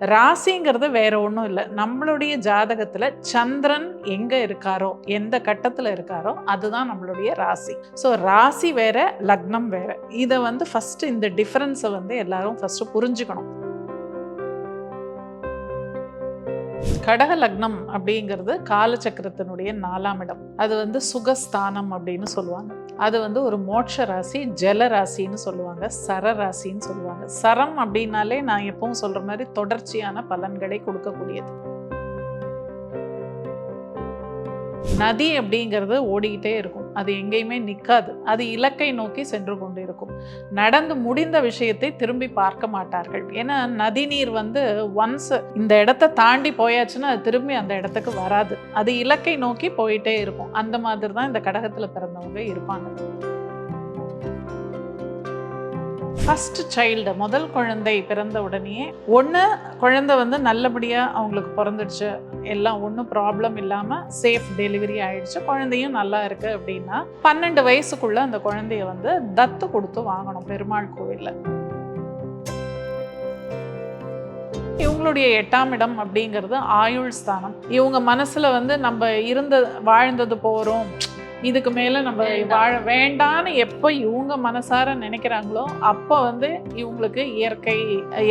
ராசிங்கிறது வேற ஒன்றும் இல்லை. நம்மளுடைய ஜாதகத்தில் சந்திரன் எங்கே இருக்காரோ எந்த கட்டத்தில் இருக்காரோ அதுதான் நம்மளுடைய ராசி. ஸோ ராசி வேற லக்னம் வேற. இதை வந்து ஃபர்ஸ்ட் இந்த டிஃப்ரென்ஸை வந்து எல்லாரும் ஃபஸ்ட்டு புரிஞ்சுக்கணும். கடக லக்னம் அப்படிங்கிறது காலச்சக்கரத்தினுடைய நாலாம் இடம். அது வந்து சுகஸ்தானம் அப்படின்னு சொல்லுவாங்க. அது வந்து ஒரு மோட்ச ராசி ஜல ராசின்னு சொல்லுவாங்க. சர ராசின்னு சொல்லுவாங்க. சரம் அப்படின்னாலே நான் எப்பவும் சொல்ற மாதிரி தொடர்ச்சியான பலன்களை கொடுக்கக்கூடியது. நதி அப்படிங்கிறது ஓடிக்கிட்டே இருக்கும். அது எங்கேயுமே நிற்காது அது இலக்கை நோக்கி சென்று கொண்டு இருக்கும் நடந்து முடிந்த விஷயத்தை திரும்பி பார்க்க மாட்டார்கள். ஏன்னா நதிநீர் வந்து ஒன்ஸ் இந்த இடத்த தாண்டி போயாச்சுன்னா அது திரும்பி அந்த இடத்துக்கு வராது. அது இலக்கை நோக்கி போயிட்டே இருக்கும். அந்த மாதிரி தான் இந்த கடகத்தில் பிறந்தவங்க இருப்பாங்க. ஃபர்ஸ்ட் சைல்டு முதல் குழந்தை பிறந்த உடனேயே ஒன்று குழந்தை வந்து நல்லபடியாக அவங்களுக்கு பிறந்துடுச்சு. எல்லாம் ஒன்றும் ப்ராப்ளம் இல்லாமல் சேஃப் டெலிவரி ஆயிடுச்சு. குழந்தையும் நல்லா இருக்கு அப்படின்னா பன்னெண்டு வயசுக்குள்ள அந்த குழந்தைய வந்து தத்து கொடுத்து வாங்கணும் பெருமாள் கோவிலில். இவங்களுடைய எட்டாம் இடம் அப்படிங்கிறது ஆயுள் ஸ்தானம். இவங்க மனசில் வந்து நம்ம இருந்த வாழ்ந்தது போகிறோம் இதுக்கு மேல நம்ம வாழ வேண்டான்னு எப்போ இவங்க மனசார நினைக்கிறாங்களோ அப்போ வந்து இவங்களுக்கு இயற்கை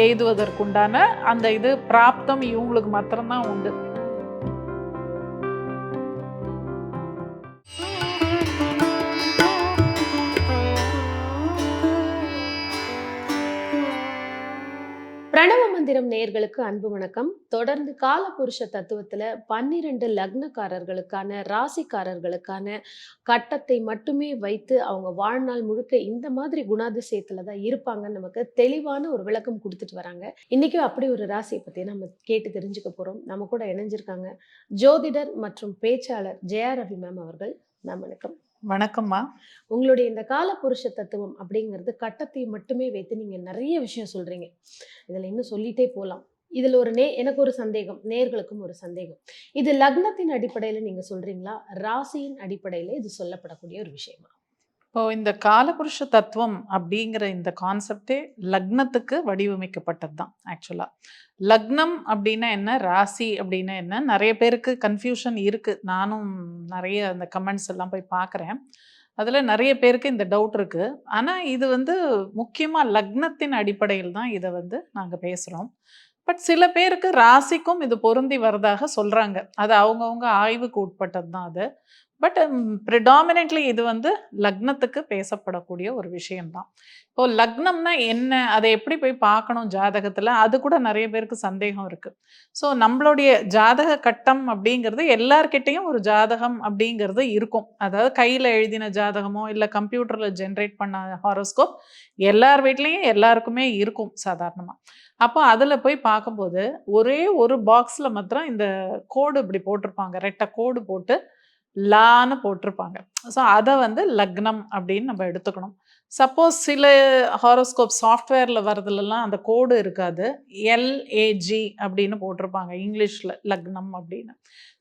எய்துவதற்குண்டான அந்த இது பிராப்தம் இவங்களுக்கு மாத்திரம்தான் உண்டு. பிரணவ மந்திரம் நேர்களுக்கு அன்பு வணக்கம். தொடர்ந்து காலபுருஷ தத்துவத்துல பன்னிரண்டு லக்னக்காரர்களுக்கான ராசிக்காரர்களுக்கான கட்டத்தை மட்டுமே வைத்து அவங்க வாழ்நாள் முழுக்க இந்த மாதிரி குணாதிசயத்துல தான் இருப்பாங்கன்னு நமக்கு தெளிவான ஒரு விளக்கம் கொடுத்துட்டு வராங்க. இன்னைக்கும் அப்படி ஒரு ராசியை பத்தி நம்ம கேட்டு தெரிஞ்சுக்க போறோம். நம்ம கூட இணைஞ்சிருக்காங்க ஜோதிடர் மற்றும் பேச்சாளர் ஜெயா ரவி மேம் அவர்கள். மேம் வணக்கம். வணக்கம்மா. உங்களுடைய இந்த கால புருஷ தத்துவம் அப்படிங்கிறது கட்டத்தை மட்டுமே வைத்து நீங்க நிறைய விஷயம் சொல்றீங்க. இதுல இன்னும் சொல்லிட்டே போகலாம் இதுல ஒரு நே எனக்கு ஒரு சந்தேகம் நேர்களுக்கும் ஒரு சந்தேகம். இது லக்னத்தின் அடிப்படையில நீங்க சொல்றீங்களா? ராசியின் அடிப்படையில இது சொல்லப்படக்கூடிய ஒரு விஷயமா? இப்போ இந்த காலபுருஷ தத்துவம் அப்படிங்கிற இந்த கான்செப்டே லக்னத்துக்கு வடிவமைக்கப்பட்டது தான் ஆக்சுவலாக லக்னம் அப்படின்னா என்ன? ராசி அப்படின்னா என்ன? நிறைய பேருக்கு கன்ஃபியூஷன் இருக்குது நானும் நிறைய அந்த கமெண்ட்ஸ் எல்லாம் போய் பார்க்குறேன். அதில் நிறைய பேருக்கு இந்த டவுட் இருக்குது ஆனால் இது வந்து முக்கியமாக லக்னத்தின் அடிப்படையில் தான் இதை வந்து நாங்கள் பேசுகிறோம் பட் சில பேருக்கு ராசிக்கும் இது பொருந்தி வரதாக சொல்கிறாங்க அது அவங்கவுங்க ஆய்வுக்கு உட்பட்டது தான் அது. பட் ப்ரிடாமினென்ட்லி இது வந்து லக்னத்துக்கு பேசப்படக்கூடிய ஒரு விஷயம்தான். இப்போ லக்னம்னா என்ன? அதை எப்படி போய் பார்க்கணும் ஜாதகத்தில்? அது கூட நிறைய பேருக்கு சந்தேகம் இருக்குது ஸோ நம்மளுடைய ஜாதக கட்டம் அப்படிங்கிறது எல்லார்கிட்டேயும் ஒரு ஜாதகம் அப்படிங்கிறது இருக்கும். அதாவது கையில் எழுதின ஜாதகமோ இல்லை கம்ப்யூட்டரில் ஜென்ரேட் பண்ண ஹாரோஸ்கோப் எல்லார் வீட்லேயும் எல்லாருக்குமே இருக்கும் சாதாரணமாக அப்போ அதில் போய் பார்க்கும்போது ஒரே ஒரு பாக்ஸில் மாத்திரம் இந்த கோடு இப்படி போட்டிருப்பாங்க. ரெட்டை கோடு போட்டு லான்னு போட்டிருப்பாங்க. ஸோ அதை வந்து லக்னம் அப்படின்னு நம்ம எடுத்துக்கணும். சப்போஸ் சில ஹாரோஸ்கோப் சாஃப்ட்வேரில் வரதுலலாம் அந்த கோடு இருக்காது. எல்ஏஜி அப்படின்னு போட்டிருப்பாங்க இங்கிலீஷில் லக்னம் அப்படின்னு.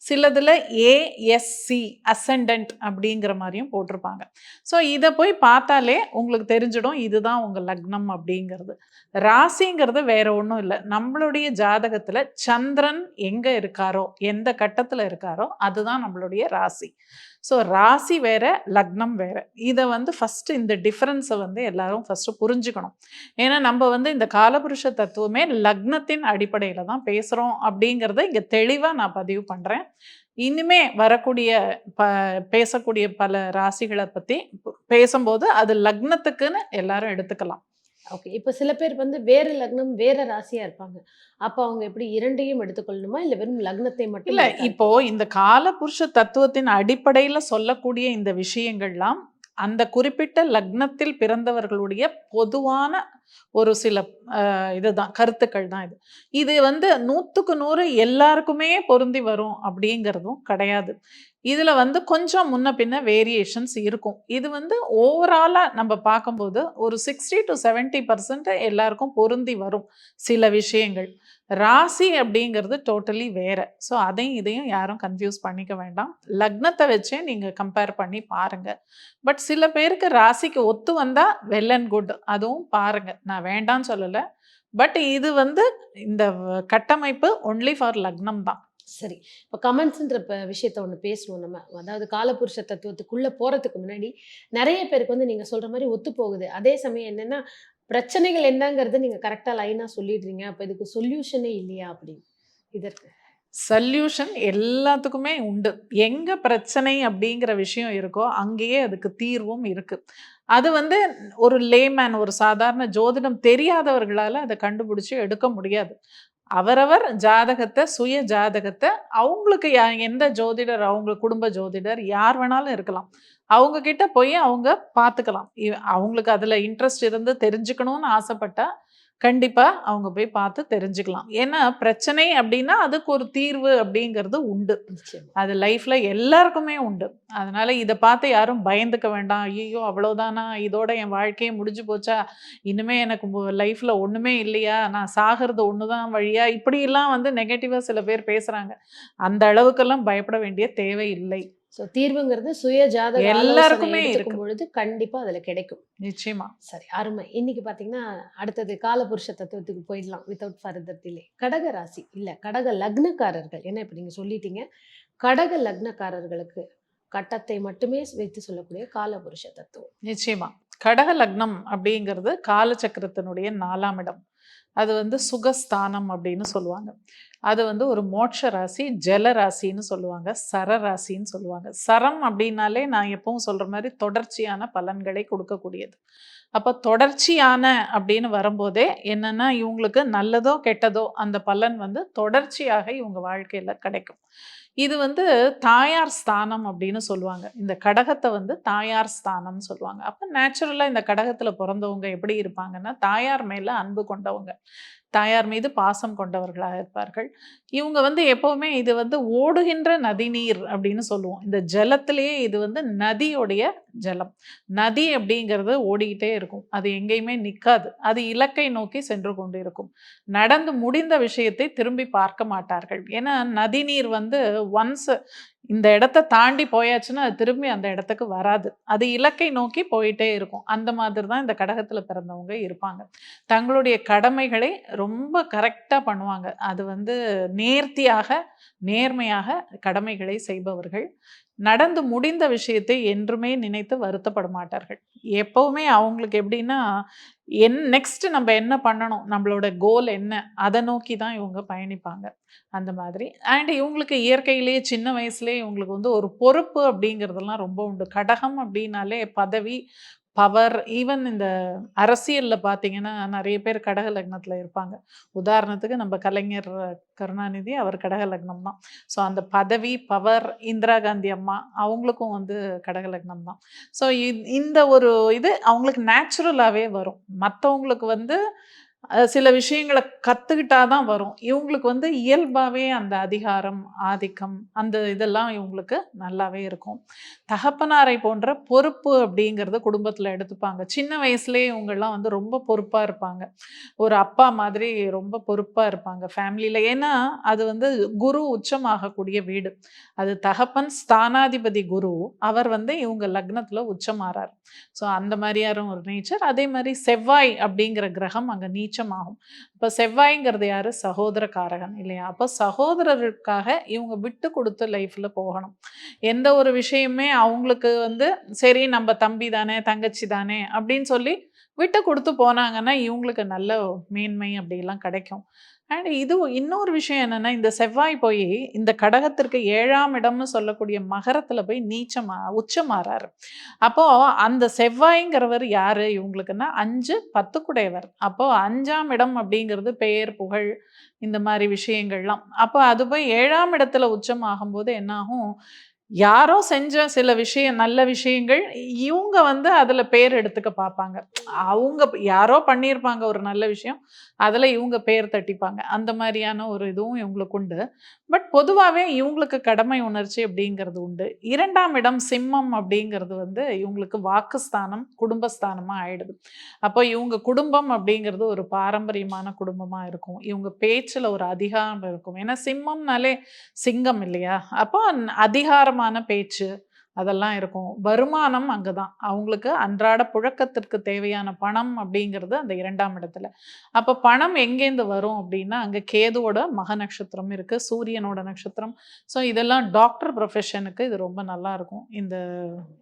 சிலதில் ஏஎஸ்சி அசண்டன்ட் அப்படிங்கிற மாதிரியும் போட்டிருப்பாங்க. ஸோ இதை போய் பார்த்தாலே உங்களுக்கு தெரிஞ்சிடும் இதுதான் உங்கள் லக்னம் அப்படிங்கிறது. ராசிங்கிறது வேற ஒன்றும் இல்லை. நம்மளுடைய ஜாதகத்தில் சந்திரன் எங்கே இருக்காரோ எந்த கட்டத்தில் இருக்காரோ அதுதான் நம்மளுடைய ராசி. ஸோ ராசி வேற லக்னம் வேற. இதை வந்து ஃபஸ்ட்டு இந்த டிஃப்ரென்ஸை வந்து எல்லாரும் ஃபஸ்ட்டு புரிஞ்சுக்கணும். ஏன்னா நம்ம வந்து இந்த காலபுருஷ தத்துவமே லக்னத்தின் அடிப்படையில் தான் பேசுகிறோம் அப்படிங்கிறத இங்கே தெளிவாக நான் பதிவு பண்ணுறேன் இனிமே வரக்கூடிய ப பேசக்கூடிய பல ராசிகளை பற்றி பேசும்போது அது லக்னத்துக்குன்னு எல்லாரும் எடுத்துக்கலாம். ஓகே. இப்போ சில பேர் வந்து வேற லக்னம் வேற ராசியா இருப்பாங்க. அப்போ அவங்க எப்படி இரண்டையும் எடுத்துக்கொள்ளணுமா? இல்ல வெறும் லக்னத்தை மட்டும் இல்ல இப்போ இந்த காலபுருஷ தத்துவத்தின் அடிப்படையில சொல்லக்கூடிய இந்த விஷயங்கள்லாம் அந்த குறிப்பிட்ட லக்னத்தில் பிறந்தவர்களுடைய பொதுவான ஒரு சில இதுதான் கருத்துக்கள் தான் இது. இது வந்து நூற்றுக்கு நூறு எல்லாருக்குமே பொருந்தி வரும் அப்படிங்கிறதும் கிடையாது. இதில் வந்து கொஞ்சம் முன்ன பின்ன வேரியேஷன்ஸ் இருக்கும். இது வந்து ஓவராலாக நம்ம பார்க்கும்போது ஒரு சிக்ஸ்டி டு செவன்ட்டி பர்சன்ட் எல்லாருக்கும் பொருந்தி வரும் சில விஷயங்கள். ராசி அப்படிங்கிறது டோட்டலி வேற. ஸோ அதையும் இதையும் யாரும் கன்ஃபியூஸ் பண்ணிக்க வேண்டாம். லக்னத்தை வச்சே நீங்கள் கம்பேர் பண்ணி பாருங்க. பட் சில பேருக்கு ராசிக்கு ஒத்து வந்தா வெல் அண்ட் குட் அதுவும் பாருங்க. நான் வேண்டாம்னு சொல்லலை. பட் இது வந்து இந்த கட்டமைப்பு ஒன்லி ஃபார் லக்னம் தான். சரி. இப்போ கமெண்ட்ஸ்ன்ற விஷயத்த ஒன்று பேசுவோம் நம்ம. அதாவது காலபுருஷ தத்துவத்துக்குள்ள போறதுக்கு முன்னாடி நிறைய பேருக்கு வந்து நீங்க சொல்ற மாதிரி ஒத்து போகுது. அதே சமயம் என்னன்னா பிரச்சனைகள் என்னங்கிறது நீங்க கரெக்டா லைனா சொல்லிடுறீங்க. அப்ப இதுக்கு சொல்யூஷனே இல்லையா அப்படின்னு? இதற்கு. சல்யூஷன் எல்லாத்துக்குமே உண்டு. எங்க பிரச்சனை அப்படிங்கிற விஷயம் இருக்கோ அங்கேயே அதுக்கு தீர்வும் இருக்கு. அது வந்து ஒரு லேமேன் ஒரு சாதாரண ஜோதிடம் தெரியாதவர்களால் அதை கண்டுபிடிச்சி எடுக்க முடியாது. அவரவர் ஜாதகத்தை சுய ஜாதகத்தை அவங்களுக்கு யா- எந்த ஜோதிடர் அவங்க குடும்ப ஜோதிடர் யார் வேணாலும் இருக்கலாம். அவங்க கிட்ட போய் அவங்க பார்த்துக்கலாம். அவங்களுக்கு அதில் இன்ட்ரெஸ்ட் இருந்து தெரிஞ்சுக்கணும்னு ஆசைப்பட்டா கண்டிப்பா அவங்க போய் பார்த்து தெரிஞ்சுக்கலாம். ஏன்னா பிரச்சனை அப்படின்னா அதுக்கு ஒரு தீர்வு அப்படிங்கிறது உண்டு. அது லைஃப்ல எல்லாருக்குமே உண்டு. அதனால இதை பார்த்து யாரும் பயந்துக்க வேண்டாம். ஐயோ அவ்வளோதானா இதோட என் வாழ்க்கையே முடிஞ்சு போச்சா? இனிமே எனக்கு லைஃப்ல ஒண்ணுமே இல்லையா? நான் சாகிறது ஒண்ணுதான் வழியா? இப்படியெல்லாம் வந்து நெகட்டிவா சில பேர் பேசுறாங்க. அந்த அளவுக்கெல்லாம் பயப்பட வேண்டிய தேவை இல்லை. ஸோ தீர்வுங்கிறது சுய ஜாதக எல்லாருக்குமே எல்லாருக்குமே இருக்கு. எடுத்துக்கும் பொழுது கண்டிப்பா அதுல கிடைக்கும். நிச்சயமா. சரி அருமை. இன்னைக்கு பாத்தீங்கன்னா அடுத்தது காலபுருஷ தத்துவத்துக்கு போயிடலாம் வித்தவுட் ஃபர்தர் டிலே கடக ராசி இல்ல கடக லக்னக்காரர்கள். என்ன இப்ப நீங்க சொல்லிட்டீங்க. கடக லக்னக்காரர்களுக்கு கட்டத்தை மட்டுமே வைத்து சொல்லக்கூடிய காலபுருஷ தத்துவம். நிச்சயமா. கடக லக்னம் அப்படிங்கிறது காலச்சக்கரத்தினுடைய நாலாம் இடம். அது வந்து சுகஸ்தானம் அப்படின்னு சொல்லுவாங்க. அது வந்து ஒரு மோட்ச ராசி ஜல ராசின்னு சொல்லுவாங்க சர ராசின்னு சொல்லுவாங்க. சரம் அப்படின்னாலே நான் எப்பவும் சொல்ற மாதிரி தொடர்ச்சியான பலன்களை கொடுக்கக்கூடியது. அப்போ தொடர்ச்சியான அப்படின்னு வரும்போதே என்னன்னா இவங்களுக்கு நல்லதோ கெட்டதோ அந்த பலன் வந்து தொடர்ச்சியாக இவங்க வாழ்க்கையில் கிடைக்கும். இது வந்து தாயார் ஸ்தானம் அப்படின்னு சொல்லுவாங்க. இந்த கடகத்தை வந்து தாயார் ஸ்தானம்னு சொல்லுவாங்க. அப்போ நேச்சுரலாக இந்த கடகத்தில் பிறந்தவங்க எப்படி இருப்பாங்கன்னா தாயார் மேலே அன்பு கொண்டவங்க. தாயார் மீது பாசம் கொண்டவர்களாக இருப்பார்கள். இவங்க வந்து எப்போவுமே இது வந்து ஓடுகின்ற நதிநீர் அப்படின்னு சொல்லுவோம். இந்த ஜலத்திலேயே இது வந்து நதியுடைய ஜலம். நதி அப்படிங்கிறது ஓடிக்கிட்டே இருக்கும். அது எங்கேயுமே நிற்காது அது இலக்கை நோக்கி சென்று கொண்டு இருக்கும் நடந்து முடிந்த விஷயத்தை திரும்பி பார்க்க மாட்டார்கள். ஏன்னா நதிநீர் வந்து ஒன்ஸ் இந்த இடத்த தாண்டி போயாச்சுன்னா அது திரும்பி அந்த இடத்துக்கு வராது. அது இலக்கை நோக்கி போயிட்டே இருக்கும். அந்த மாதிரி தான் இந்த கடகத்தில் பிறந்தவங்க இருப்பாங்க. தங்களுடைய கடமைகளை ரொம்ப கரெக்டாக பண்ணுவாங்க. அது வந்து நேர்த்தியாக நேர்மையாக கடமைகளை செய்பவர்கள். நடந்து முடிந்த விஷயத்தை என்றுமே நினைத்து வருத்தப்பட மாட்டார்கள் எப்போவுமே அவங்களுக்கு எப்படின்னா என் நெக்ஸ்ட் நம்ம என்ன பண்ணணும் நம்மளோட கோல் என்ன அதை நோக்கி தான் இவங்க பயணிப்பாங்க. அந்த மாதிரி. அண்ட் இவங்களுக்கு இயற்கையிலேயே சின்ன வயசுலேயே இவங்களுக்கு வந்து ஒரு பொறுப்பு அப்படிங்கிறதெல்லாம் ரொம்ப உண்டு. கடகம் அப்படின்னாலே பதவி பவர் ஈவன் இந்த அரசியலில் பார்த்தீங்கன்னா நிறைய பேர் கடக லக்னத்தில் இருப்பாங்க. உதாரணத்துக்கு நம்ம கலைஞர் கருணாநிதி அவர் கடக லக்னம் தான் ஸோ அந்த பதவி பவர் இந்திரா காந்தி அம்மா அவங்களுக்கும் வந்து கடக லக்னம் தான் ஸோ இந்த ஒரு இது அவங்களுக்கு நேச்சுரலாகவே வரும். மற்றவங்களுக்கு வந்து சில விஷயங்களை கற்றுக்கிட்டா தான் வரும். இவங்களுக்கு வந்து இயல்பாகவே அந்த அதிகாரம் ஆதிக்கம் அந்த இதெல்லாம் இவங்களுக்கு நல்லாவே இருக்கும். தகப்பனாரை போன்ற பொறுப்பு அப்படிங்கிறத குடும்பத்தில் எடுத்துப்பாங்க. சின்ன வயசுலேயே இவங்கெல்லாம் வந்து ரொம்ப பொறுப்பாக இருப்பாங்க. ஒரு அப்பா மாதிரி ரொம்ப பொறுப்பாக இருப்பாங்க ஃபேமிலியில் ஏன்னா அது வந்து குரு உச்சமாகக்கூடிய வீடு. அது தகப்பன் ஸ்தானாதிபதி குரு அவர் வந்து இவங்க லக்னத்தில் உச்சமாறார். ஸோ அந்த மாதிரியாரும் ஒரு நேச்சர். அதே மாதிரி செவ்வாய் அப்படிங்கிற கிரகம் அங்கே நீச்சமாகும் இப்போ செவ்வாய்ங்கிறது யாரு? சகோதர காரகன் இல்லையா? அப்போ சகோதரருக்காக இவங்க விட்டு கொடுத்து லைஃப்பில் போகணும். எந்த ஒரு விஷயமே அவங்களுக்கு வந்து சரி நம்ம தம்பி தானே தங்கச்சி தானே அப்படின்னு சொல்லி விட்டு கொடுத்து போனாங்கன்னா இவங்களுக்கு நல்ல மேன்மை அப்படிலாம் கிடைக்கும். அண்ட் இது இன்னொரு விஷயம் என்னென்னா இந்த செவ்வாய் போய் இந்த கடகத்திற்கு ஏழாம் இடம்னு சொல்லக்கூடிய மகரத்தில் போய் நீச்சமா உச்சமாறாரு. அப்போது அந்த செவ்வாய்ங்கிறவர் யார்? இவங்களுக்குன்னா அஞ்சு பத்துக்குடையவர். அப்போது அஞ்சாம் இடம் அப்படிங்கிறது பெயர் புகழ் இந்த மாதிரி விஷயங்கள்லாம். அப்போ அது போய் ஏழாம் இடத்துல உச்சம் ஆகும்போது என்னாகும்? யாரோ செஞ்ச சில விஷயம் நல்ல விஷயங்கள் இவங்க வந்து அதுல பேர் எடுத்துக்க பார்ப்பாங்க அவங்க யாரோ பண்ணியிருப்பாங்க ஒரு நல்ல விஷயம் அதுல இவங்க பேர் தட்டிப்பாங்க. அந்த மாதிரியான ஒரு இதுவும் இவங்களுக்கு உண்டு. பட் பொதுவாகவே இவங்களுக்கு கடமை உணர்ச்சி அப்படிங்கிறது உண்டு. இரண்டாம் இடம் சிம்மம் அப்படிங்கிறது வந்து இவங்களுக்கு வாக்குஸ்தானம் குடும்பஸ்தானமா ஆயிடுது. அப்போ இவங்க குடும்பம் அப்படிங்கிறது ஒரு பாரம்பரியமான குடும்பமா இருக்கும். இவங்க பேச்சில் ஒரு அதிகாரம் இருக்கும். ஏன்னா சிம்மம்னாலே சிங்கம் இல்லையா? அப்போ அதிகாரம் அதிகாரமான பேச்சு அதெல்லாம் இருக்கும். வருமானம் அங்கதான். அவங்களுக்கு அன்றாட புழக்கத்திற்கு தேவையான பணம் அப்படிங்கிறது அந்த இரண்டாம் இடத்துல. அப்போ பணம் எங்கேருந்து வரும் அப்படின்னா அங்கே கேதுவோட மக நட்சத்திரம் இருக்கு சூரியனோட நட்சத்திரம். ஸோ இதெல்லாம் டாக்டர் ப்ரொஃபஷனுக்கு இது ரொம்ப நல்லா இருக்கும் இந்த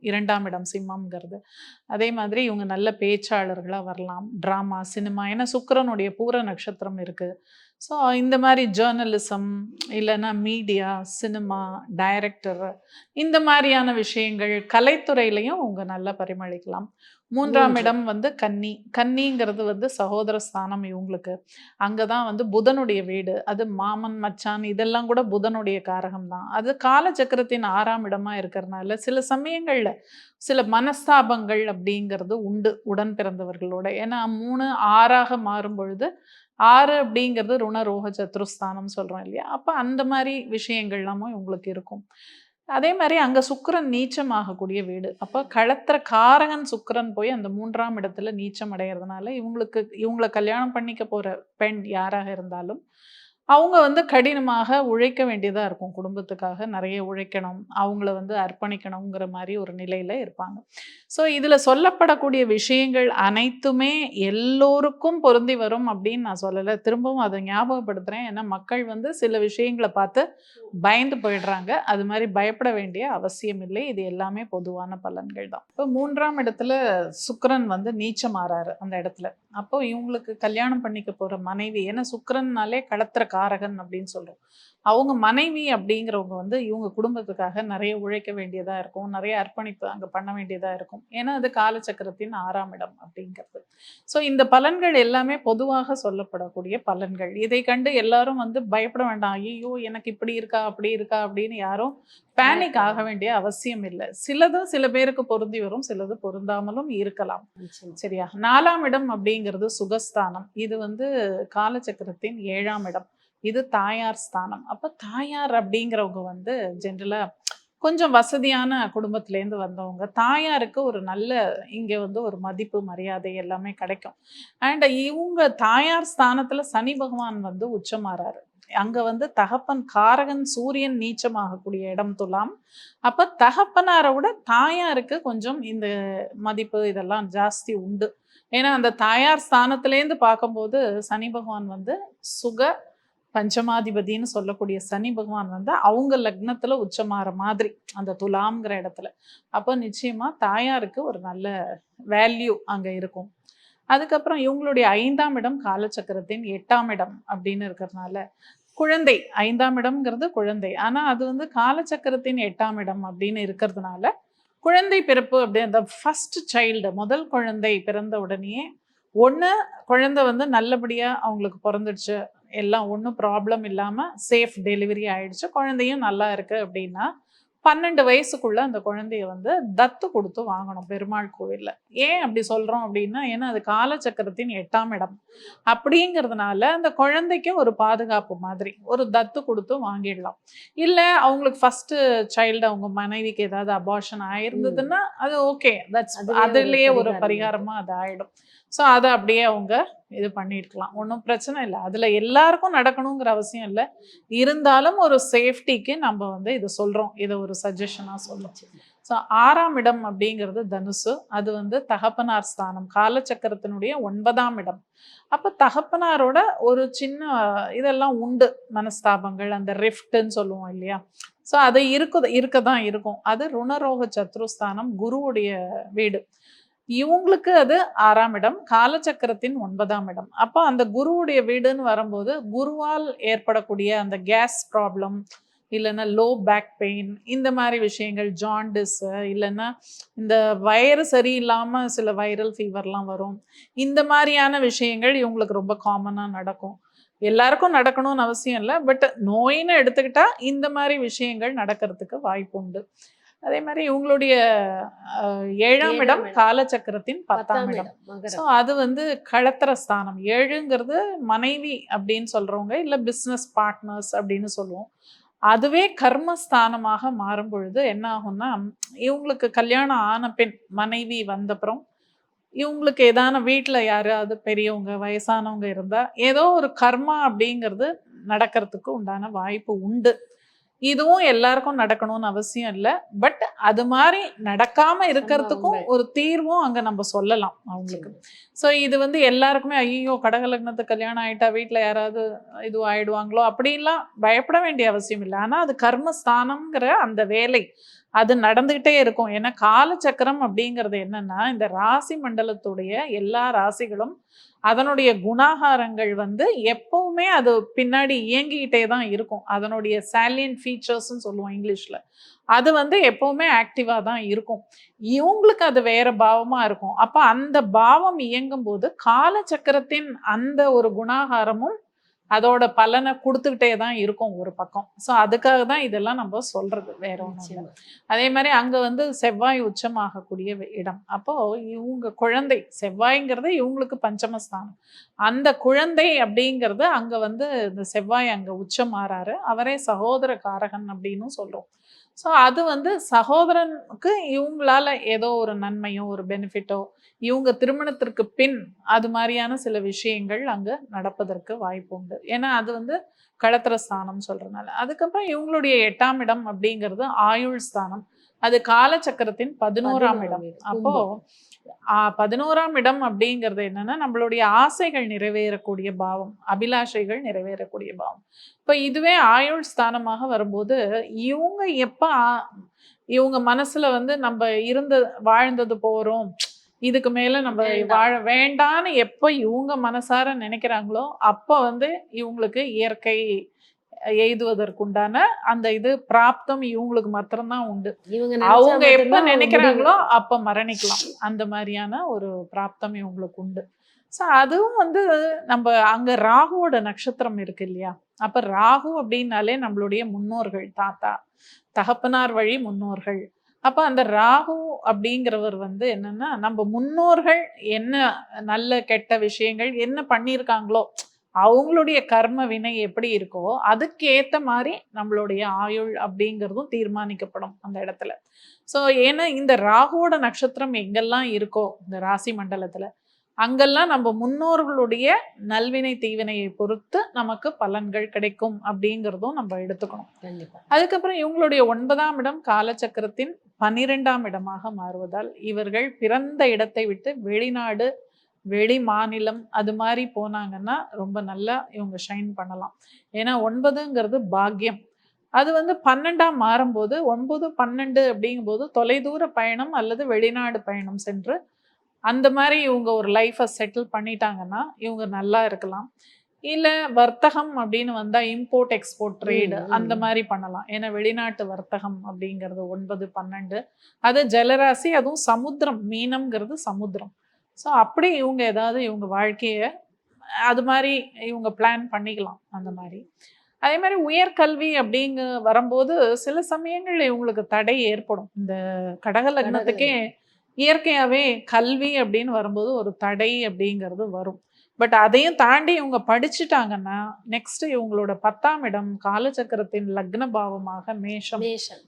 இரண்டாம் இடம் சிம்மம்ங்கிறது. அதே மாதிரி இவங்க நல்ல பேச்சாளர்களாக வரலாம். ட்ராமா சினிமா ஏன்னா சுக்கரனுடைய பூர நட்சத்திரம் இருக்கு. ஸோ இந்த மாதிரி ஜேர்னலிசம் இல்லைன்னா மீடியா சினிமா டைரக்டர் இந்த மாதிரியான விஷயங்கள் கலைத்துறையிலையும் அவங்க நல்லா பரிமளிக்கலாம் மூன்றாம் மூன்று. இடம் வந்து கன்னி. கன்னிங்கிறது வந்து சகோதர ஸ்தானம் இவங்களுக்கு. அங்கதான் வந்து புதனுடைய வீடு. அது மாமன் மச்சான் இதெல்லாம் கூட புதனுடைய காரகம் தான். அது காலச்சக்கரத்தின் ஆறாம் இடமா இருக்கிறதுனால சில சமயங்கள்ல சில மனஸ்தாபங்கள் அப்படிங்கிறது உண்டு உடன் பிறந்தவர்களோட. ஏன்னா மூணு ஆறாக மாறும் பொழுது ஆறு அப்படிங்கிறது ருணரோக சத்ருஸ்தானம் சொல்கிறோம் இல்லையா? அப்போ அந்த மாதிரி விஷயங்கள்லாமும் இவங்களுக்கு இருக்கும். அதே மாதிரி அங்கே சுக்கரன் நீச்சம் ஆகக்கூடிய வீடு. அப்போ களத்திர காரகன் சுக்கரன் போய் அந்த மூன்றாம் இடத்துல நீச்சம் அடைகிறதுனால இவங்களுக்கு இவங்களை கல்யாணம் பண்ணிக்க போகிற பெண் யாராக இருந்தாலும் அவங்க வந்து கடினமாக உழைக்க வேண்டியதாக இருக்கும். குடும்பத்துக்காக நிறைய உழைக்கணும். அவங்கள வந்து அர்ப்பணிக்கணுங்கிற மாதிரி ஒரு நிலையில் இருப்பாங்க. ஸோ இதில் சொல்லப்படக்கூடிய விஷயங்கள் அனைத்துமே எல்லோருக்கும் பொருந்தி வரும் அப்படின்னு நான் சொல்லலை. திரும்பவும் அதை ஞாபகப்படுத்துகிறேன் ஏன்னா மக்கள் வந்து சில விஷயங்களை பார்த்து பயந்து போயிடுறாங்க. அது மாதிரி பயப்பட வேண்டிய அவசியம் இல்லை. இது எல்லாமே பொதுவான பலன்கள் தான். இப்போ மூன்றாம் இடத்துல சுக்கரன் வந்து நீச்சம் மாறாரு அந்த இடத்துல. அப்போ இவங்களுக்கு கல்யாணம் பண்ணிக்க போகிற மனைவி ஏன்னா சுக்கரன்னாலே களத்திர காரகன் அப்படின்னு சொல்றோம். அவங்க மனைவி அப்படிங்கிறவங்க வந்து இவங்க குடும்பத்துக்காக நிறைய உழைக்க வேண்டியதா இருக்கும். நிறைய அர்ப்பணிப்பு அங்க பண்ண வேண்டியதா இருக்கும். ஏன்னா அது காலச்சக்கரத்தின் ஆறாம் இடம் அப்படிங்கிறது. ஸோ இந்த பலன்கள் எல்லாமே பொதுவாக சொல்லப்படக்கூடிய பலன்கள். இதை கண்டு எல்லாரும் வந்து பயப்பட வேண்டாம். ஐயோ எனக்கு இப்படி இருக்கா அப்படி இருக்கா அப்படின்னு யாரும் பேனிக் ஆக வேண்டிய அவசியம் இல்லை. சிலது சில பேருக்கு பொருந்தி வரும் சிலது பொருந்தாமலும் இருக்கலாம். சரியா? நாலாம் இடம் அப்படிங்கிறது சுகஸ்தானம். இது வந்து காலச்சக்கரத்தின் ஏழாம் இடம். இது தாயார் ஸ்தானம். அப்போ தாயார் அப்படிங்கிறவங்க வந்து ஜென்ரலா கொஞ்சம் வசதியான குடும்பத்துலேருந்து வந்தவங்க. தாயாருக்கு ஒரு நல்ல இங்கே வந்து ஒரு மதிப்பு மரியாதை எல்லாமே கிடைக்கும். அண்ட் இவங்க தாயார் ஸ்தானத்துல சனி பகவான் வந்து உச்சமாறாரு. அங்கே வந்து தகப்பன் காரகன் சூரியன் நீச்சமாகக்கூடிய இடம் துலாம். அப்போ தகப்பனாரை விட தாயாருக்கு கொஞ்சம் இந்த மதிப்பு இதெல்லாம் ஜாஸ்தி உண்டு. ஏன்னா அந்த தாயார் ஸ்தானத்துலேருந்து பார்க்கும்போது சனி பகவான் வந்து சுக பஞ்சமாதிபதின்னு சொல்லக்கூடிய சனி பகவான் வந்து அவங்க லக்னத்துல உச்சமாற மாதிரி அந்த துலாம்ங்கிற இடத்துல. அப்போ நிச்சயமா தாயாருக்கு ஒரு நல்ல வேல்யூ அங்க இருக்கும். அதுக்கப்புறம் இவங்களுடைய ஐந்தாம் இடம் காலச்சக்கரத்தின் எட்டாம் இடம் அப்படின்னு இருக்கிறதுனால குழந்தை ஐந்தாம் இடம்ங்கிறது குழந்தை. ஆனால் அது வந்து காலச்சக்கரத்தின் எட்டாம் இடம் அப்படின்னு இருக்கிறதுனால குழந்தை பிறப்பு அப்படி அந்த ஃபர்ஸ்ட் சைல்டு முதல் குழந்தை பிறந்த உடனேயே ஒன்று குழந்தை வந்து நல்லபடியாக அவங்களுக்கு பிறந்துடுச்சு எல்லாம் ஒன்றும் ப்ராப்ளம் இல்லாம சேஃப் டெலிவரி ஆயிடுச்சு. குழந்தையும் நல்லா இருக்கு அப்படின்னா பன்னெண்டு வயசுக்குள்ள அந்த குழந்தைய வந்து தத்து கொடுத்து வாங்கணும் பெருமாள் கோவில்ல. ஏன் அப்படி சொல்றோம் அப்படின்னா ஏன்னா அது காலச்சக்கரத்தின் எட்டாம் இடம். அப்படிங்கிறதுனால அந்த குழந்தைக்கு ஒரு பாதுகாப்பு மாதிரி ஒரு தத்து கொடுத்து வாங்கிடலாம். இல்ல அவங்களுக்கு ஃபர்ஸ்ட் சைல்டு அவங்க மனைவிக்கு ஏதாவது அபார்ஷன் ஆயிருந்ததுன்னா அது ஓகே தட்ஸ் அதுலயே ஒரு அதுலயே ஒரு பரிகாரம். பரிகாரமா அது ஆயிடும். ஸோ அதை அப்படியே அவங்க இது பண்ணியிருக்கலாம். ஒன்றும் பிரச்சனை இல்லை. அதுல எல்லாருக்கும் நடக்கணுங்கிற அவசியம் இல்லை. இருந்தாலும் ஒரு சேஃப்டிக்கு நம்ம வந்து இதை சொல்றோம். இதை ஒரு சஜஷனாக சொல்றோம். ஸோ ஆறாம் இடம் அப்படிங்கிறது தனுசு. அது வந்து தகப்பனார் ஸ்தானம். காலச்சக்கரத்தினுடைய ஒன்பதாம் இடம். அப்போ தகப்பனாரோட ஒரு சின்ன இதெல்லாம் உண்டு. மனஸ்தாபங்கள் அந்த ரிஃப்ட்டுன்னு சொல்லுவோம் இல்லையா? ஸோ அது இருக்குது இருக்க தான் இருக்கும். அது ருணரோக சத்ருஸ்தானம் குருவுடைய வீடு. இவங்களுக்கு அது ஆறாம் இடம் காலச்சக்கரத்தின் ஒன்பதாம் இடம். அப்போ அந்த குருவுடைய வீடுன்னு வரும்போது குருவால் ஏற்படக்கூடிய அந்த கேஸ் ப்ராப்ளம் இல்லைன்னா லோ பேக் பெயின் இந்த மாதிரி விஷயங்கள் ஜாண்டிஸு இல்லைன்னா இந்த வயிறு சரியில்லாமல் சில வைரல் ஃபீவர்லாம் வரும். இந்த மாதிரியான விஷயங்கள் இவங்களுக்கு ரொம்ப காமனாக நடக்கும். எல்லாருக்கும் நடக்கணும்னு அவசியம் இல்லை பட் நோயின்னு எடுத்துக்கிட்டா இந்த மாதிரி விஷயங்கள் நடக்கிறதுக்கு வாய்ப்பு உண்டு அதே மாதிரி இவங்களுடைய ஏழாம் இடம். காலச்சக்கரத்தின் பத்தாம் இடம். ஸோ அது வந்து களத்திர ஸ்தானம். ஏழுங்கிறது மனைவி அப்படின்னு சொல்றவங்க இல்லை பிஸ்னஸ் பார்ட்னர்ஸ் அப்படின்னு சொல்லுவோம். அதுவே கர்மஸ்தானமாக மாறும் பொழுது என்ன ஆகும்னா இவங்களுக்கு கல்யாணம் ஆன பெண் மனைவி வந்தப்புறம் இவங்களுக்கு ஏதான வீட்டில் யாராவது பெரியவங்க வயசானவங்க இருந்தா ஏதோ ஒரு கர்மா அப்படிங்கிறது நடக்கிறதுக்கு உண்டான வாய்ப்பு உண்டு. இதுவும் எல்லாருக்கும் நடக்கணும்னு அவசியம் இல்லை. பட் அது மாதிரி நடக்காம இருக்கிறதுக்கும். ஒரு தீர்வும் அங்க நம்ம சொல்லலாம் அவங்களுக்கு. ஸோ இது வந்து எல்லாருக்குமே ஐயோ கடகலக்னத்து கல்யாணம் ஆயிட்டா வீட்டில் யாராவது இது ஆயிடுவாங்களோ அப்படின்லாம் பயப்பட வேண்டிய அவசியம் இல்லை. ஆனால் அது கர்மஸ்தானம்ங்கிற அந்த வேலை அது நடந்துகிட்டே இருக்கும். ஏன்னா காலச்சக்கரம் அப்படிங்கிறது என்னன்னா இந்த ராசி மண்டலத்துடைய எல்லா ராசிகளும் அதனுடைய குணாகாரங்கள் வந்து எப்பவுமே அது பின்னாடி இயங்கிக்கிட்டே தான் இருக்கும். அதனுடைய சாலியன் ஃபீச்சர்ஸ்ன்னு சொல்லுவோம் இங்கிலீஷில். அது வந்து எப்பவுமே ஆக்டிவாக தான் இருக்கும். இவங்களுக்கு அது வேற பாவமா இருக்கும். அப்போ அந்த பாவம் இயங்கும் போது காலச்சக்கரத்தின் அந்த ஒரு குணாகாரமும் அதோட பலனை கொடுத்துக்கிட்டே தான் இருக்கும் ஒரு பக்கம். ஸோ அதுக்காக தான் இதெல்லாம் நம்ம சொல்றது வேற ஒன்றும். அதே மாதிரி அங்க வந்து செவ்வாய் உச்சமாகக்கூடிய இடம். அப்போ இவங்க குழந்தை செவ்வாய்ங்கிறது இவங்களுக்கு பஞ்சமஸ்தானம். அந்த குழந்தை அப்படிங்கிறது அங்க வந்து இந்த செவ்வாய் அங்க உச்சம் மாறாரு. அவரே சகோதர காரகன் அப்படின்னு சொல்றோம். ஸோ அது வந்து சகோதரனுக்கு இவங்களால ஏதோ ஒரு நன்மையோ ஒரு பெனிஃபிட்டோ இவங்க திருமணத்திற்கு பின் அது மாதிரியான சில விஷயங்கள் அங்க நடப்பதற்கு வாய்ப்பு உண்டு. ஏன்னா அது வந்து களத்திர ஸ்தானம் சொல்றதுனால. அதுக்கப்புறம் இவங்களுடைய எட்டாம் இடம் அப்படிங்கிறது ஆயுள் ஸ்தானம். அது காலச்சக்கரத்தின் பதினோராம் இடம். அப்போ ஆ, பதினோராம் இடம் அப்படிங்கிறது என்னன்னா நம்மளுடைய ஆசைகள் நிறைவேறக்கூடிய பாவம் அபிலாஷைகள் நிறைவேறக்கூடிய பாவம் இப்போ இதுவே ஆயுள் ஸ்தானமாக வரும்போது இவங்க எப்ப ஆ- இவங்க மனசுல வந்து நம்ம இருந்த வாழ்ந்தது போறோம் இதுக்கு மேல நம்ம. வாழ வேண்டான்னு எப்ப இவங்க மனசார நினைக்கிறாங்களோ அப்ப வந்து இவங்களுக்கு இயற்கை எய்துவதற்குண்டான அந்த இது பிராப்தம் இவங்களுக்கு மாத்திரம்தான் உண்டு. அவங்க எப்ப நினைக்கிறாங்களோ. அப்ப மரணிக்கலாம். அந்த மாதிரியான ஒரு பிராப்தம் இவங்களுக்கு உண்டு. ஸோ அதுவும் வந்து நம்ம அங்க ராகுவோட நட்சத்திரம் இருக்கு இல்லையா? அப்ப ராகு அப்படின்னாலே நம்மளுடைய முன்னோர்கள் தாத்தா தகப்பனார் வழி முன்னோர்கள். அப்ப அந்த ராகு அப்படிங்கிறவர் வந்து என்னன்னா நம்ம முன்னோர்கள் என்ன நல்ல கெட்ட விஷயங்கள் என்ன பண்ணியிருக்காங்களோ அவங்களுடைய கர்ம வினை எப்படி இருக்கோ அதுக்கு ஏத்த மாதிரி நம்மளுடைய ஆயுள் அப்படிங்கிறதும் தீர்மானிக்கப்படும் அந்த இடத்துல. ஸோ ஏன்னா இந்த ராகுவோட நட்சத்திரம் எங்கெல்லாம் இருக்கோ இந்த ராசி மண்டலத்துல அங்கெல்லாம் நம்ம முன்னோர்களுடைய நல்வினை தீவினையை பொறுத்து நமக்கு பலன்கள் கிடைக்கும் அப்படிங்கிறதும் நம்ம எடுத்துக்கணும். அதுக்கப்புறம் இவங்களுடைய ஒன்பதாம் இடம் காலச்சக்கரத்தின் பன்னிரெண்டாம் இடமாக மாறுவதால் இவர்கள் பிறந்த இடத்தை விட்டு வெளிநாடு வெளி மாநிலம் அது மாதிரி போனாங்கன்னா ரொம்ப நல்லா இவங்க ஷைன் பண்ணலாம். ஏன்னா ஒன்பதுங்கிறது பாக்கியம். அது வந்து பன்னெண்டாம் மாறும்போது ஒன்பது பன்னெண்டு அப்படிங்கும்போது தொலைதூர பயணம் அல்லது வெளிநாடு பயணம் சென்று அந்த மாதிரி இவங்க ஒரு லைஃப்பை செட்டில் பண்ணிட்டாங்கன்னா இவங்க நல்லா இருக்கலாம். இல்லை வர்த்தகம் அப்படின்னு வந்தா இம்போர்ட் எக்ஸ்போர்ட் ட்ரேடு. அந்த மாதிரி பண்ணலாம். ஏன்னா வெளிநாட்டு வர்த்தகம் அப்படிங்கிறது ஒன்பது பன்னெண்டு. அது ஜலராசி அதுவும் சமுத்திரம் மீனம்ங்கிறது சமுத்திரம். ஸோ அப்படி இவங்க ஏதாவது இவங்க வாழ்க்கையை அது மாதிரி இவங்க பிளான் பண்ணிக்கலாம் அந்த மாதிரி. அதே மாதிரி உயர்கல்வி அப்படிங்க வரும்போது சில சமயங்கள்ல இவங்களுக்கு தடை ஏற்படும். இந்த கடக லக்னத்துக்கே இயற்கையாகவே கல்வி அப்படின்னு வரும்போது ஒரு தடை அப்படிங்கிறது வரும். பட் அதையும் தாண்டி இவங்க படிச்சுட்டாங்கன்னா நெக்ஸ்ட் இவங்களோட பத்தாம் இடம் காலச்சக்கரத்தின் லக்ன பாவமாக மேஷம்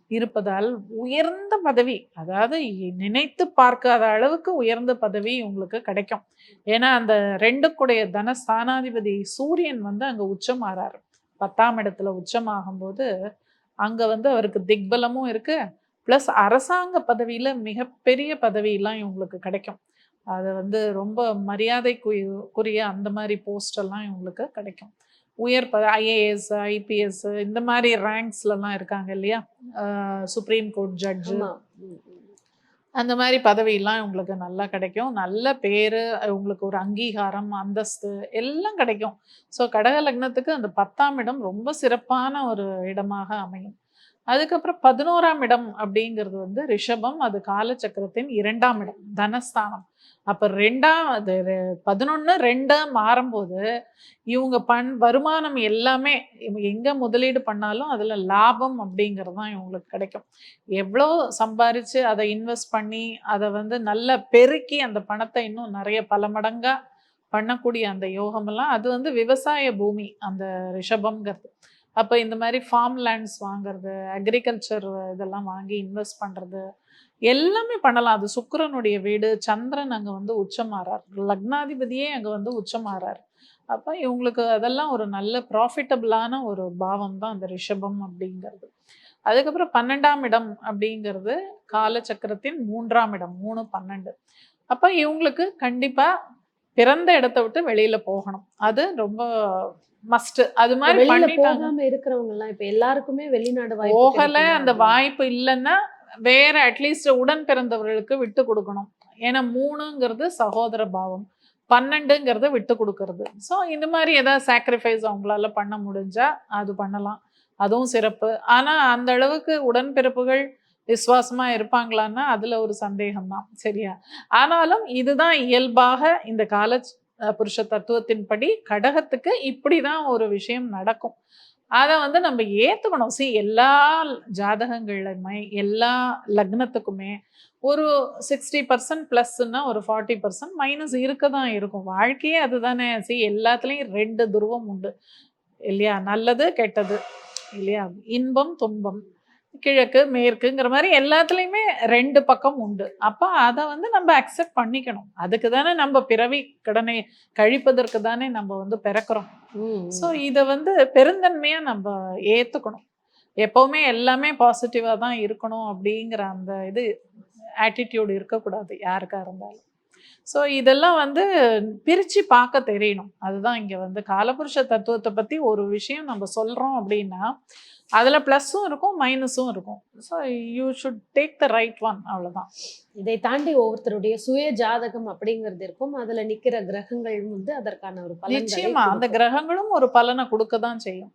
இருப்பதால் உயர்ந்த பதவி அதாவது நினைத்து பார்க்காத அளவுக்கு உயர்ந்த பதவி உங்களுக்கு கிடைக்கும். ஏன்னா அந்த ரெண்டுக்குடைய தனஸ்தானாதிபதி சூரியன் வந்து அங்க உச்சமாறாரு. பத்தாம் இடத்துல உச்சமாகும்போது அங்க வந்து அவருக்கு திக்பலமும் இருக்கு. ப்ளஸ் அரசாங்க பதவியில மிகப்பெரிய பதவியெல்லாம் இவங்களுக்கு கிடைக்கும். அது வந்து ரொம்ப மரியாதைக்குரிய அந்த மாதிரி போஸ்ட் எல்லாம் இவங்களுக்கு கிடைக்கும். உயர் ப ஐஏஎஸ் ஐபிஎஸ் இந்த மாதிரி ரேங்க்ஸ்லலாம் இருக்காங்க இல்லையா? Supreme court judge. அந்த மாதிரி பதவியெல்லாம் இவங்களுக்கு நல்லா கிடைக்கும். நல்ல பேர் உங்களுக்கு ஒரு அங்கீகாரம் அந்தஸ்து எல்லாம் கிடைக்கும். ஸோ கடக லக்னத்துக்கு அந்த பத்தாம் இடம் ரொம்ப சிறப்பான ஒரு இடமாக அமையும். அதுக்கப்புறம் பதினோராம் இடம் அப்படிங்கிறது வந்து ரிஷபம் அது காலச்சக்கரத்தின் இரண்டாம் இடம் தனஸ்தானம். அப்போ ரெண்டாம் அது பதினொன்று பதினொன்னு மாறும்போது இவங்க பண் வருமானம் எல்லாமே எங்கே முதலீடு பண்ணாலும் அதில் லாபம் அப்படிங்கிறது தான் இவங்களுக்கு கிடைக்கும். எவ்வளோ சம்பாரித்து அதை இன்வெஸ்ட் பண்ணி அதை வந்து நல்லா பெருக்கி அந்த பணத்தை இன்னும் நிறைய பல மடங்காக பண்ணக்கூடிய அந்த யோகமெல்லாம் அது வந்து விவசாய பூமி அந்த ரிஷபம்ங்கிறது. அப்போ இந்த மாதிரி ஃபார்ம் லேண்ட்ஸ் வாங்குறது அக்ரிகல்ச்சர் இதெல்லாம் வாங்கி இன்வெஸ்ட் பண்ணுறது எல்லாமே பண்ணலாம். அது சுக்கிரனுடைய வீடு சந்திரன் அங்கே வந்து உச்சமாறார் லக்னாதிபதியே அங்கே வந்து உச்சமாறார் அப்போ இவங்களுக்கு அதெல்லாம் ஒரு நல்ல ப்ராஃபிட்டபிளான ஒரு பாவம் தான் அந்த ரிஷபம் அப்படிங்கிறது. அதுக்கப்புறம் பன்னெண்டாம் இடம் அப்படிங்கிறது காலச்சக்கரத்தின் மூன்றாம் இடம் மூணு பன்னெண்டு. அப்போ இவங்களுக்கு கண்டிப்பாக பிறந்த இடத்த விட்டு வெளியில போகணும். அது ரொம்ப மஸ்ட் அது மாதிரி பண்ணிட்டாங்க. இருக்கிறவங்க எல்லாம் இப்ப எல்லாருக்குமே வெளிநாடு வாய்ப்பு போகல அந்த? வாய்ப்பு இல்லைன்னா வேற அட்லீஸ்ட் உடன் பிறந்தவர்களுக்கு விட்டு கொடுக்கணும். ஏன்னா மூணுங்கிறது சகோதர பாவம். பன்னெண்டுங்கிறத விட்டு கொடுக்கறது. ஸோ இந்த மாதிரி ஏதாவது சாக்ரிஃபைஸ் அவங்களால பண்ண முடிஞ்சா அது பண்ணலாம். அதுவும் சிறப்பு. ஆனால் அந்த அளவுக்கு உடன்பிறப்புகள் விசுவாசமாக இருப்பாங்களான்னா அதில் ஒரு சந்தேகம்தான். சரியா? ஆனாலும் இதுதான் இயல்பாக இந்த கால புருஷ தத்துவத்தின்படி கடகத்துக்கு இப்படி தான் ஒரு விஷயம் நடக்கும். அதை வந்து நம்ம ஏற்றுக்கணும் சி எல்லா ஜாதகங்கள்லையுமே எல்லா லக்னத்துக்குமே ஒரு சிக்ஸ்டி பர்சன்ட் ப்ளஸ்ன்னா ஒரு ஃபார்ட்டி பர்சன்ட் மைனஸ் இருக்க தான் இருக்கும். வாழ்க்கையே அதுதானே. சி எல்லாத்துலேயும் ரெண்டு துருவம் உண்டு. இல்லையா? நல்லது கெட்டது. இல்லையா? இன்பம் துன்பம். கிழக்கு மேற்குங்கிற மாதிரி எல்லாத்துலேயுமே ரெண்டு பக்கம் உண்டு. அப்போ அதை வந்து நம்ம அக்செப்ட் பண்ணிக்கணும். அதுக்கு தானே நம்ம பிறவி கடனை கழிப்பதற்கு தானே நம்ம வந்து பிறக்கிறோம். ஸோ இதை வந்து பெருந்தன்மையாக நம்ம ஏற்றுக்கணும் எப்போவுமே எல்லாமே பாசிட்டிவாக தான் இருக்கணும் அப்படிங்கிற அந்த இது ஆட்டிடியூட் இருக்கக்கூடாது யாருக்கா இருந்தாலும். ஸோ இதெல்லாம் வந்து பிரித்து பார்க்க தெரியணும். அதுதான் இங்கே வந்து காலபுருஷ தத்துவத்தை பற்றி ஒரு விஷயம் நம்ம சொல்கிறோம் அப்படின்னா அதில் ப்ளஸ்ஸும் இருக்கும் மைனஸும் இருக்கும். So you should take the right one அவ்வளோதான் இதை தாண்டி ஒவ்வொருத்தருடைய சுய ஜாதகம் அப்படிங்கிறது இருக்கும். அதுல நிக்கிற கிரகங்கள் வந்து அதற்கான ஒரு நிச்சயமா அந்த. கிரகங்களும் ஒரு பலனை கொடுக்க தான் செய்யும்.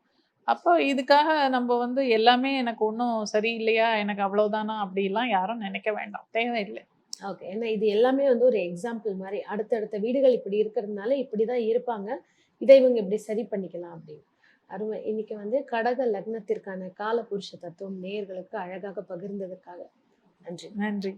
அப்போ இதுக்காக நம்ம வந்து எல்லாமே எனக்கு ஒன்றும் சரியில்லையா எனக்கு அவ்வளவுதானா அப்படிலாம் யாரும் நினைக்க வேண்டாம். தேவையில்லை. ஓகே ஏன்னா இது எல்லாமே வந்து ஒரு எக்ஸாம்பிள் மாதிரி. அடுத்தடுத்த வீடுகள் இப்படி இருக்கிறதுனால இப்படி தான் இருப்பாங்க. இதை இவங்க இப்படி சரி பண்ணிக்கலாம் அப்படின்னு. அருமை. இன்னைக்கு வந்து கடக லக்னத்திற்கான கால புருஷ தத்துவம் நேயர்களுக்கு அழகாக பகிர்ந்ததுக்காக நன்றி. நன்றி.